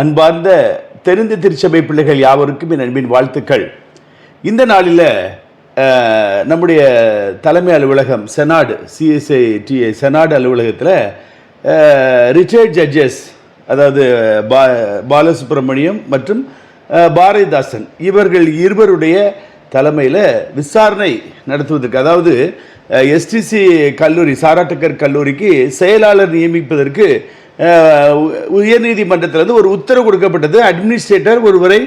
அன்பார்ந்த தெரிந்த திருச்சபை பிள்ளைகள் யாவருக்கும் என் அன்பின் வாழ்த்துக்கள். இந்த நாளில் நம்முடைய தலைமை அலுவலகம் செனாடு சிஎஸ்ஐ டிஏ செனாடு அலுவலகத்தில் ரிட்டையர்ட் ஜட்ஜஸ் அதாவது பா பாலசுப்ரமணியம் மற்றும் பாரதிதாசன் இவர்கள் இருவருடைய தலைமையில் விசாரணை நடத்துவதற்கு அதாவது எஸ்டிசி கல்லூரி சாராட்டக்கர் கல்லூரிக்கு செயலாளர் நியமிப்பதற்கு உயர்நீதிமன்றத்திலிருந்து ஒரு உத்தரவு கொடுக்கப்பட்டது. அட்மினிஸ்ட்ரேட்டர் ஒருவரை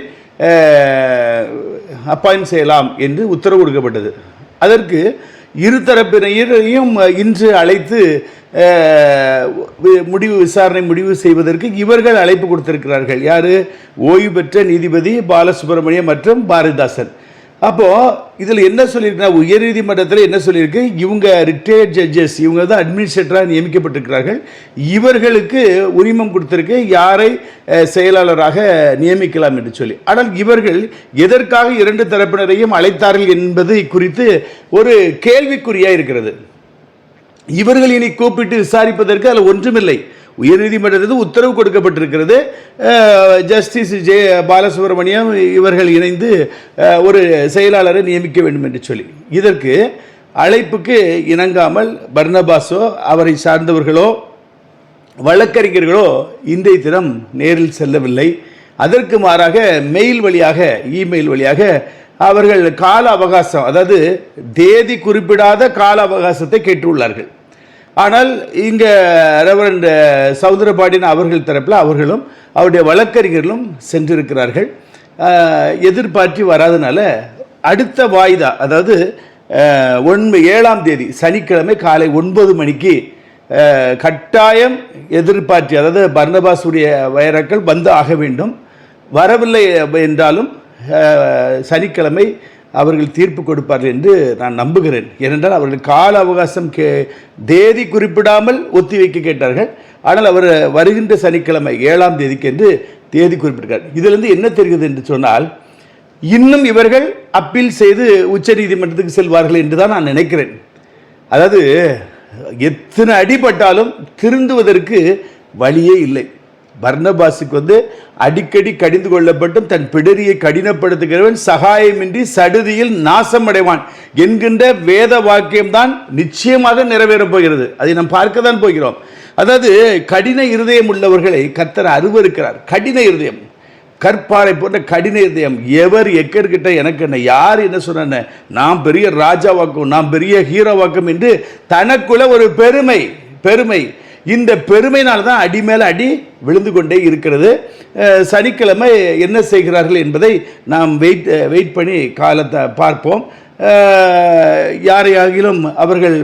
அப்பாயின்ட் செய்யலாம் என்று உத்தரவு கொடுக்கப்பட்டது. அதற்கு இருதரப்பினரையும் இன்று அழைத்து முடிவு விசாரணை முடிவு செய்வதற்கு இவர்கள் அழைப்பு கொடுத்திருக்கிறார்கள். யார்? ஓய்வு பெற்ற நீதிபதி பாலசுப்ரமணியம் மற்றும் பாரதிதாசன். அப்போ இதில் என்ன சொல்லியிருக்குன்னா உயர்நீதிமன்றத்தில் என்ன சொல்லியிருக்கு? இவங்க ரிட்டையர்ட் ஜட்ஜஸ் இவங்க தான் அட்மினிஸ்ட்ரேட்டராக நியமிக்கப்பட்டிருக்கிறார்கள். இவர்களுக்கு உரிமம் கொடுத்துருக்கு. யாரை செயலாளராக நியமிக்கலாம் என்று சொல்லி. ஆனால் இவர்கள் எதற்காக இரண்டு தரப்பினரையும் அழைத்தார்கள் என்பது குறித்து ஒரு கேள்விக்குறியாக இருக்கிறது. இவர்கள் இனி கூப்பிட்டு விசாரிப்பதற்கு அதில் ஒன்றுமில்லை. உயர்நீதிமன்றத்தில் உத்தரவு கொடுக்கப்பட்டிருக்கிறது. ஜஸ்டிஸ் ஜே பாலசுப்ரமணியம் இவர்கள் இணைந்து ஒரு செயலாளரை நியமிக்க வேண்டும் என்று சொல்லி. இதற்கு அழைப்புக்கு இணங்காமல் பர்னபாஸோ அவரை சார்ந்தவர்களோ வழக்கறிஞர்களோ இன்றைய தினம் நேரில் செல்லவில்லை. அதற்கு மாறாக மெயில் வழியாக இமெயில் வழியாக அவர்கள் கால அவகாசம் அதாவது தேதி குறிப்பிடாத கால அவகாசத்தை கேட்டுள்ளார்கள். ஆனால் இங்கே ரெவரண்ட் சவுந்தரபாண்டியன் அவர்கள் தரப்பில் அவர்களும் அவருடைய வழக்கறிஞர்களும் சென்றிருக்கிறார்கள். எதிர்பார்த்து வராதனால அடுத்த வாய்தா அதாவது ஒன்பது ஏழாம் தேதி சனிக்கிழமை காலை ஒன்பது மணிக்கு கட்டாயம் எதிர்பார்த்து அதாவது பர்ணபாசுடைய வைரக்கள் வந்து ஆக வேண்டும். வரவில்லை என்றாலும் சனிக்கிழமை அவர்கள் தீர்ப்பு கொடுப்பார்கள் என்று நான் நம்புகிறேன். ஏனென்றால் அவர்கள் கால அவகாசம் கே தேதி குறிப்பிடாமல் ஒத்திவைக்க கேட்டார்கள். ஆனால் அவர் வருகின்ற சனிக்கிழமை ஏழாம் தேதிக்கு என்று தேதி குறிப்பிட்டார். இதிலிருந்து என்ன தெரிகிறது என்று சொன்னால் இன்னும் இவர்கள் அப்பீல் செய்து உச்சநீதிமன்றத்துக்கு செல்வார்கள் என்று தான் நான் நினைக்கிறேன். அதாவது எத்தனை அடிபட்டாலும் திருந்துவதற்கு வழியே இல்லை. பர்னபாஸுக்கு வந்து அடிக்கடி கடிந்து கொள்ளப்பட்டும் தன் பிடரியை கடினப்படுத்துகிறவன் சகாயமின்றி சடுதியில் நாசம் அடைவான் என்கின்ற வேத வாக்கியம்தான் நிச்சயமாக நிறைவேறப் போகிறது. அதை நாம் பார்க்க தான் போகிறோம். அதாவது கடின இருதயம் உள்ளவர்களை கத்தர் அருவருக்கிறார். கடின இருதயம். கற்பாறை போன்ற கடின இதயம் எவர் எக்கர்கிட்ட எனக்கு என்ன யார் என்ன சொன்ன நான் பெரிய ராஜாவாக்கும் நான் பெரிய ஹீரோவாக்கும் என்று தனக்குள்ள ஒரு பெருமை பெருமை. இந்த பெருமையினால் தான் அடி மேலே அடி விழுந்து கொண்டே இருக்கிறது. சனிக்கிழமை என்ன செய்கிறார்கள் என்பதை நாம் வெயிட் வெயிட் பண்ணி காலத்தை பார்ப்போம். யாரையாகிலும் அவர்கள்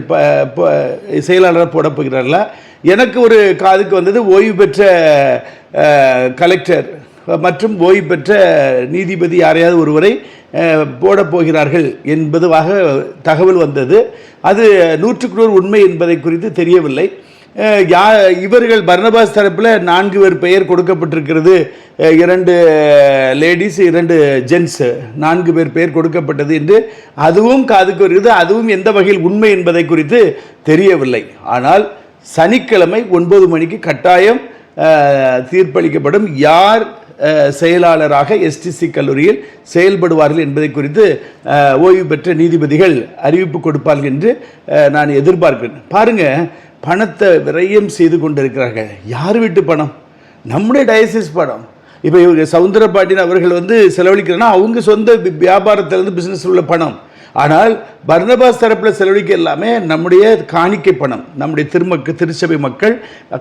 செயலாளராக போட போகிறார்களா எனக்கு ஒரு காதுக்கு வந்தது ஓய்வு பெற்ற கலெக்டர் மற்றும் ஓய்வு பெற்ற நீதிபதி யாரையாவது ஒருவரை அஹ், போகிறார்கள் என்பதுவாக தகவல் வந்தது. அது நூற்றுக்கு நூறு உண்மை என்பதை குறித்து தெரியவில்லை. யா இவர்கள் பர்னபாஸ் தரப்பில் நான்கு பேர் பெயர் கொடுக்கப்பட்டிருக்கிறது. இரண்டு லேடிஸ் இரண்டு ஜென்ஸ் நான்கு பேர் பெயர் கொடுக்கப்பட்டது என்று அதுவும் காதுக்கு வருகிறது. அதுவும் எந்த வகையில் உண்மை என்பதை குறித்து தெரியவில்லை. ஆனால் சனிக்கிழமை ஒன்பது மணிக்கு கட்டாயம் தீர்ப்பளிக்கப்படும் யார் செயலாளராக எஸ்டிசி கல்லூரியில் செயல்படுவார்கள் என்பதை குறித்து ஓய்வு பெற்ற நீதிபதிகள் அறிவிப்பு கொடுப்பார்கள் என்று நான் எதிர்பார்க்கிறேன். பாருங்க பணத்தை விரயம் செய்து கொண்டிருக்கிறார்கள். யார் வீட்டு பணம்? நம்முடைய டயசிஸ் பணம். இப்போ இவங்க சவுந்தரபாண்டியன் அவர்கள் வந்து செலவழிக்கிறேன்னா அவங்க சொந்த வியாபாரத்திலேருந்து பிஸ்னஸ் உள்ள பணம். ஆனால் பர்ணபாஸ் தரப்பில் செலவழிக்க எல்லாமே நம்முடைய காணிக்கை பணம். நம்முடைய திருமக்கு திருச்சபை மக்கள்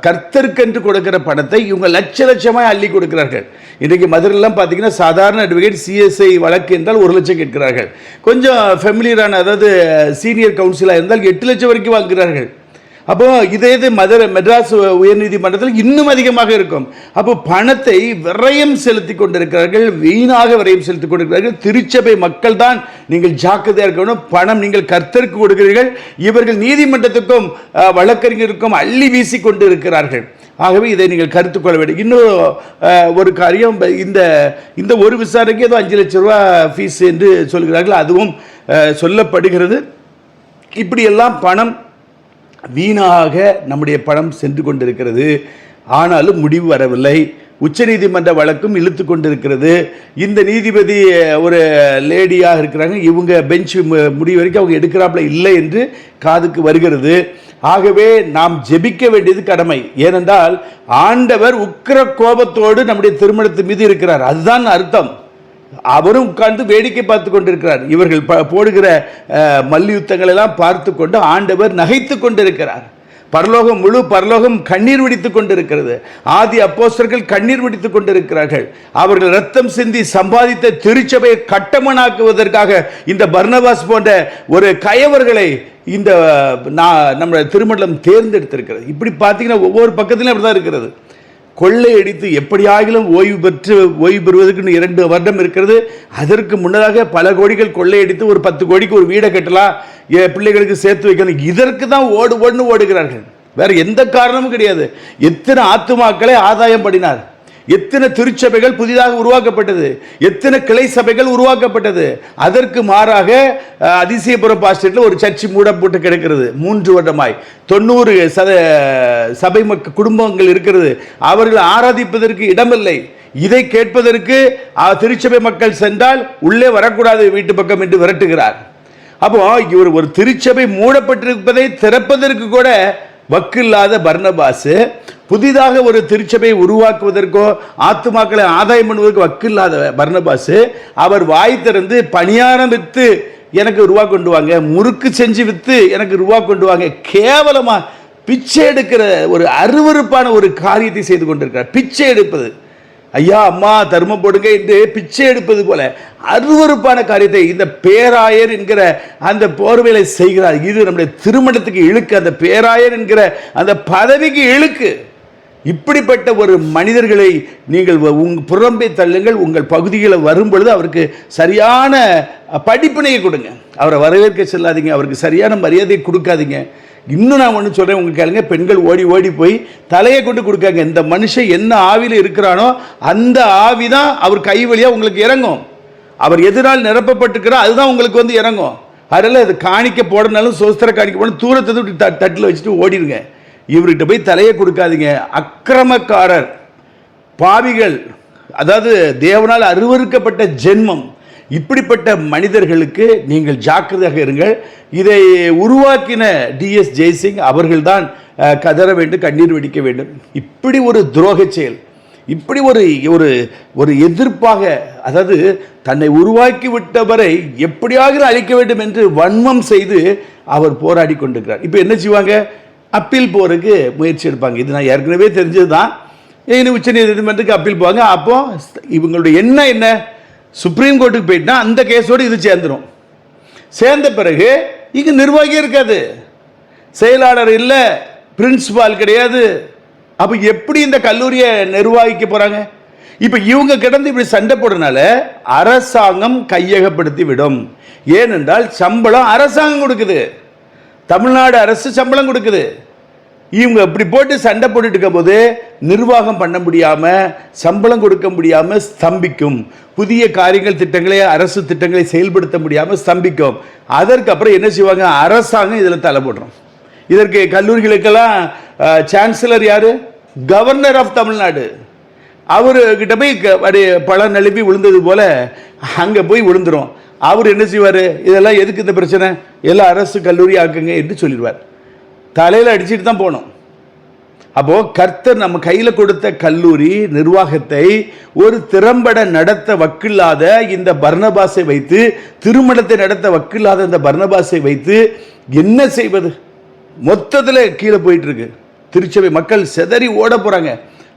கர்த்தருக்கென்று கொடுக்கிற பணத்தை இவங்க லட்ச லட்சமாக அள்ளி கொடுக்கிறார்கள். இன்றைக்கு மதுரைலாம் பார்த்தீங்கன்னா சாதாரண அட்வொகேட் சிஎஸ்ஐ வழக்கு என்றால் ஒரு லட்சம் கேட்கிறார்கள். கொஞ்சம் ஃபெமிலியரான அதாவது சீனியர் கவுன்சிலாக இருந்தால் எட்டு லட்சம் வரைக்கும் வாங்குகிறார்கள். அப்போ இதே இது மதுரை மெட்ராஸ் உயர்நீதிமன்றத்தில் இன்னும் அதிகமாக இருக்கும். அப்போ பணத்தை விரயம் செலுத்தி கொண்டிருக்கிறார்கள் வீணாக விரயம் செலுத்தி கொண்டிருக்கிறார்கள். திருச்சபை மக்கள் தான் நீங்கள் ஜாக்கிரதையாக இருக்கணும். பணம் நீங்கள் கர்த்தருக்கு கொடுக்கிறீர்கள். இவர்கள் நீதிமன்றத்துக்கும் வழக்கறிஞருக்கும் அள்ளி வீசி கொண்டு இருக்கிறார்கள் ஆகவே இதை நீங்கள் கருத்து கொள்ள வேண்டும். இன்னும் ஒரு காரியம் இந்த இந்த ஒரு விசாரணைக்கு ஏதோ அஞ்சு லட்ச ரூபா ஃபீஸ் என்று சொல்கிறார்கள். அதுவும் சொல்லப்படுகிறது. இப்படியெல்லாம் பணம் வீணாக நம்முடைய பணம் சென்று கொண்டிருக்கிறது. ஆனாலும் முடிவு வரவில்லை. உச்சநீதிமன்ற வழக்கும் இழுத்து கொண்டிருக்கிறது. இந்த நீதிபதி ஒரு லேடியாக இருக்கிறாங்க. இவங்க பெஞ்ச் முடிவு வரைக்கும் அவங்க எடுக்கிறாப்புல இல்லை என்று காதுக்கு வருகிறது. ஆகவே நாம் ஜெபிக்க வேண்டியது கடமை. ஏனென்றால் ஆண்டவர் உக்கிர கோபத்தோடு நம்முடைய திருமணத்து மீது இருக்கிறார். அதுதான் அர்த்தம். அவரும் உட்கார்ந்து வேடிக்கை பார்த்து கொண்டிருக்கிறார். இவர்கள் போடுகிற மல்யுத்தங்கள் எல்லாம் பார்த்து கொண்டு ஆண்டவர் நகைத்து கொண்டிருக்கிறார். பரலோகம் முழு பரலோகம் கண்ணீர் விடித்துக் கொண்டிருக்கிறது. ஆதி அப்போஸ்டர்கள் கண்ணீர் விடித்துக் கொண்டிருக்கிறார்கள். அவர்கள் ரத்தம் சிந்தி சம்பாதித்த திருச்சபையை கட்டமனாக்குவதற்காக இந்த பர்னபாஸ் போன்ற ஒரு கயவர்களை இந்த நான் நம்ம திருமண்டலம் தேர்ந்தெடுத்திருக்கிறது. இப்படி பார்த்தீங்கன்னா ஒவ்வொரு பக்கத்திலும் அப்படி தான் இருக்கிறது. கொள்ளையடித்து எப்படியாகிலும் ஓய்வு பெற்று ஓய்வு பெறுவதற்குன்னு இரண்டு வருடம் இருக்கிறது. அதற்கு முன்னதாக பல கோடிகள் கொள்ளையடித்து ஒரு பத்து கோடிக்கு ஒரு வீடை கட்டலாம் என் பிள்ளைகளுக்கு சேர்த்து வைக்கணும். இதற்கு தான் ஓடு ஓடுன்னு ஓடுகிறார்கள். வேறு எந்த காரணமும் கிடையாது. எத்தனை ஆத்துமாக்களை ஆதாயம் பண்ணினார். எத்தனை திருச்சபைகள் புதிதாக உருவாக்கப்பட்டது? எத்தனை கிளை சபைகள் உருவாக்கப்பட்டது? அதற்கு மாறாக அதிசயபுரம் பாஸ்டேட்டில் ஒரு சர்ச்சு மூடப்பட்டு கிடக்கிறது. மூன்று வருடமாய். தொண்ணூறு சத சபை மக்க குடும்பங்கள் இருக்கிறது. அவர்கள் ஆராதிப்பதற்கு இடமில்லை. இதை கேட்பதற்கு திருச்சபை மக்கள் சென்றால் உள்ளே வரக்கூடாது வீட்டு பக்கம் என்று விரட்டுகிறார். அப்போ இவர் ஒரு திருச்சபை மூடப்பட்டிருப்பதை திறப்பதற்கு கூட வக்கில்லாத பர்ணபாசு புதிதாக ஒரு திருச்சபை உருவாக்குவதற்கோ ஆத்துமாக்களை ஆதாயம் பண்ணுவதற்கு வக்கில்லாத பர்ணபாசு அவர் வாய் திறந்து பணியாரம் விற்று எனக்கு ரூபா கொண்டு வாங்க முறுக்கு செஞ்சு விற்று எனக்கு ரூபா கொண்டு வாங்க கேவலமாக பிச்சை எடுக்கிற ஒரு அருவருப்பான ஒரு காரியத்தை செய்து கொண்டிருக்கிறார். பிச்சை எடுப்பது. ஐயா அம்மா தர்மம் போடுங்க என்று பிச்சை எடுப்பது போல அருவருப்பான காரியத்தை இந்த பேராயர் என்கிற அந்த போர்வையில செய்கிறார். இது நம்முடைய திருமணத்துக்கு இழுக்கு. அந்த பேராயர் என்கிற அந்த பதவிக்கு இழுக்கு. இப்படிப்பட்ட ஒரு மனிதர்களை நீங்கள் வ- உங் புறம்பே தள்ளுங்கள். உங்கள் பகுதியில் வரும் பொழுது அவருக்கு சரியான படிப்பினையை கொடுங்க. அவரை வரவேற்க செல்லாதீங்க. அவருக்கு சரியான மரியாதை கொடுக்காதீங்க. இன்னும் நான் ஒன்று சொல்கிறேன் உங்களுக்கு கேளுங்க. பெண்கள் ஓடி ஓடி போய் தலையை கொண்டு கொடுக்காங்க. இந்த மனுஷன் என்ன ஆவியில் இருக்கிறானோ அந்த ஆவி தான் அவர் கை வழியாக உங்களுக்கு இறங்கும். அவர் எதிரால் நிரப்பப்பட்டிருக்கிறோ அதுதான் உங்களுக்கு வந்து இறங்கும். அதனால் அது காணிக்க போடனாலும் சோஸ்திர காணிக்க போடணும் தூரத்தை விட்டு த தட்டில் வச்சுட்டு ஓடிடுங்க இவர்கிட்ட போய் தலையை கொடுக்காதீங்க. அக்கிரமக்காரர் பாவிகள் அதாவது தேவனால் அருவறுக்கப்பட்ட ஜென்மம். இப்படிப்பட்ட மனிதர்களுக்கு நீங்கள் ஜாக்கிரதையாக இருங்கள். இதை உருவாக்கின டிஎஸ் ஜெய்சிங் அவர்கள்தான் கதற வேண்டும் கண்ணீர் வெடிக்க வேண்டும். இப்படி ஒரு துரோக செயல் இப்படி ஒரு ஒரு ஒரு எதிர்ப்பாக அதாவது தன்னை உருவாக்கி விட்டவரை எப்படியாக அழிக்க வேண்டும் என்று வன்மம் செய்து அவர் போராடி கொண்டிருக்கிறார். இப்போ என்ன செய்வாங்க? அப்பீல் போகிறதுக்கு முயற்சி எடுப்பாங்க. இது நான் ஏற்கனவே தெரிஞ்சது தான் இனி உச்ச நீதிமன்றத்துக்கு அப்பீல் போவாங்க. அப்போ இவங்களுடைய எண்ணம் என்ன? சுப்ரீம் கோர்ட்டுக்கு போயிட்டுனா அந்த கேஸோடு இது சேர்ந்துடும் சேர்ந்த பிறகு இங்கே நிர்வாகி இருக்காது. செயலாளர் இல்லை பிரின்சிபால் கிடையாது. அப்போ எப்படி இந்த கல்லூரியை நிர்வகிக்க போகிறாங்க இப்போ இவங்க கிடந்து இப்படி சண்டை போடுறதுனால அரசாங்கம் கையகப்படுத்தி விடும் ஏனென்றால் சம்பளம் அரசாங்கம் கொடுக்குது. தமிழ்நாடு அரசு சம்பளம் கொடுக்குது. இவங்க இப்படி போட்டு சண்டை போட்டுட்டு இருக்கும்போது நிர்வாகம் பண்ண முடியாமல் சம்பளம் கொடுக்க முடியாமல் ஸ்தம்பிக்கும். புதிய காரியங்கள் திட்டங்களை அரசு திட்டங்களை செயல்படுத்த முடியாமல் ஸ்தம்பிக்கும். அதற்கு அப்புறம் என்ன செய்வாங்க? அரசாங்கம் இதில் தலை போடுறோம். இதற்கு கல்லூரிகளுக்கெல்லாம் சான்சலர் யார்? Governor of Tamil Nadu. அவர்கிட்ட போய் க- அப்படியே பழம் நழுவி விழுந்தது போல் அங்கே போய் விழுந்துரும். அவர் என்ன செய்வார்? இதெல்லாம் எதுக்கு இந்த பிரச்சனை? எல்லாம் அரசு கல்லூரி ஆக்குங்க என்று சொல்லிடுவார். தலையில் அடிச்சுட்டு தான் போகணும் அப்போது கர்த்தர் நம்ம கையில் கொடுத்த கல்லூரி நிர்வாகத்தை ஒரு திறம்பட நடத்த வக்கில்லாத இந்த பர்ணபாசை வைத்து திருமணத்தை நடத்த வக்கில்லாத இந்த பர்ணபாசை வைத்து என்ன செய்வது? மொத்தத்தில் கீழே போயிட்டுருக்கு திருச்சபை மக்கள் செதறி ஓட போகிறாங்க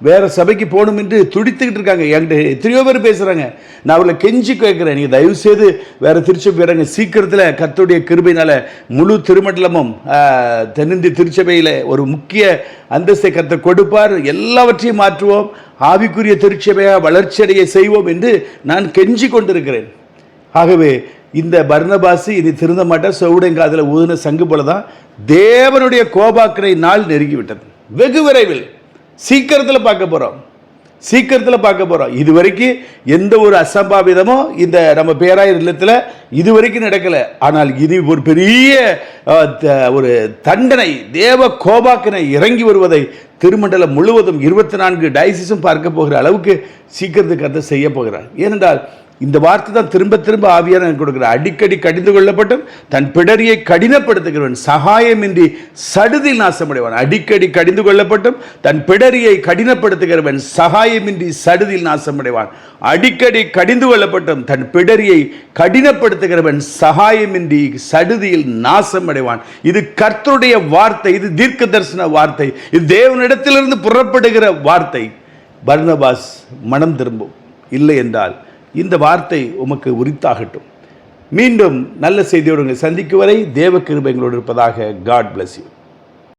வேற சபைக்கு போகணும் என்று துடித்துக்கிட்டு இருக்காங்க. என்கிட்ட எத்தனையோ பேர் பேசுகிறாங்க நான் அவர்களை கெஞ்சி கேட்குறேன். நீங்கள் தயவு செய்து வேற திருச்சபை இறங்க சீக்கிரத்தில் கத்துடைய கிருபையினால முழு திருமண்டலமும் தென்னிந்திய திருச்சபையில் ஒரு முக்கிய அந்தஸ்தை கத்தை கொடுப்பார். எல்லாவற்றையும் மாற்றுவோம். ஆவிக்குரிய திருச்சபையாக வளர்ச்சியடைய செய்வோம் என்று நான் கெஞ்சி கொண்டிருக்கிறேன். ஆகவே இந்த பர்ணபாசி இனி திருந்த மாட்டார். சவுடங்காதில் ஊதின சங்கு போல தான் தேவனுடைய கோபாக்கரை நாள் நெருங்கிவிட்டது. வெகு விரைவில். சீக்கிரத்தில் பார்க்க போகிறோம் சீக்கிரத்தில் பார்க்க போகிறோம் இது வரைக்கும் எந்த ஒரு அசம்பாவிதமும் இந்த நம்ம பேராயர் இல்லத்தில் இது வரைக்கும் நடக்கலை. ஆனால் இது ஒரு பெரிய த- ஒரு தண்டனை தேவ கோபாக்கனை இறங்கி வருவதை திருமண்டலம் முழுவதும் இருபத்தி நான்கு டயசிஸும் பார்க்க போகிற அளவுக்கு சீக்கிரத்துக்கு அதை செய்ய போகிறார். ஏனென்றால் இந்த வார்த்தை தான் திரும்ப திரும்ப ஆவியான கொடுக்கிற. அடிக்கடி கடிந்து கொள்ளப்பட்டும் தன் பிடரியை கடினப்படுத்துகிறவன் சகாயமின்றி சடுதில் நாசமடைவான் அடிக்கடி கடிந்து கொள்ளப்பட்டும் தன் பிடரியை கடினப்படுத்துகிறவன் சகாயமின்றி சடுதில் நாசமடைவான் அடிக்கடி கடிந்து கொள்ளப்பட்டும் தன் பிடரியை கடினப்படுத்துகிறவன் சகாயமின்றி சடுதியில் நாசமடைவான் இது கர்த்தருடைய வார்த்தை இது தீர்க்க தரிசன வார்த்தை இது தேவனிடத்திலிருந்து புறப்படுகிற வார்த்தை. பர்னபாஸ் மனம் திரும்பும். இல்லை என்றால் இந்த வார்த்தை உமக்கு உரித்தாகட்டும். மீண்டும் நல்ல செய்தியோடு உங்களை சந்திக்கும் வரை தேவ கிருபை எங்களோடு இருப்பதாக காட் பிளஸ் யூ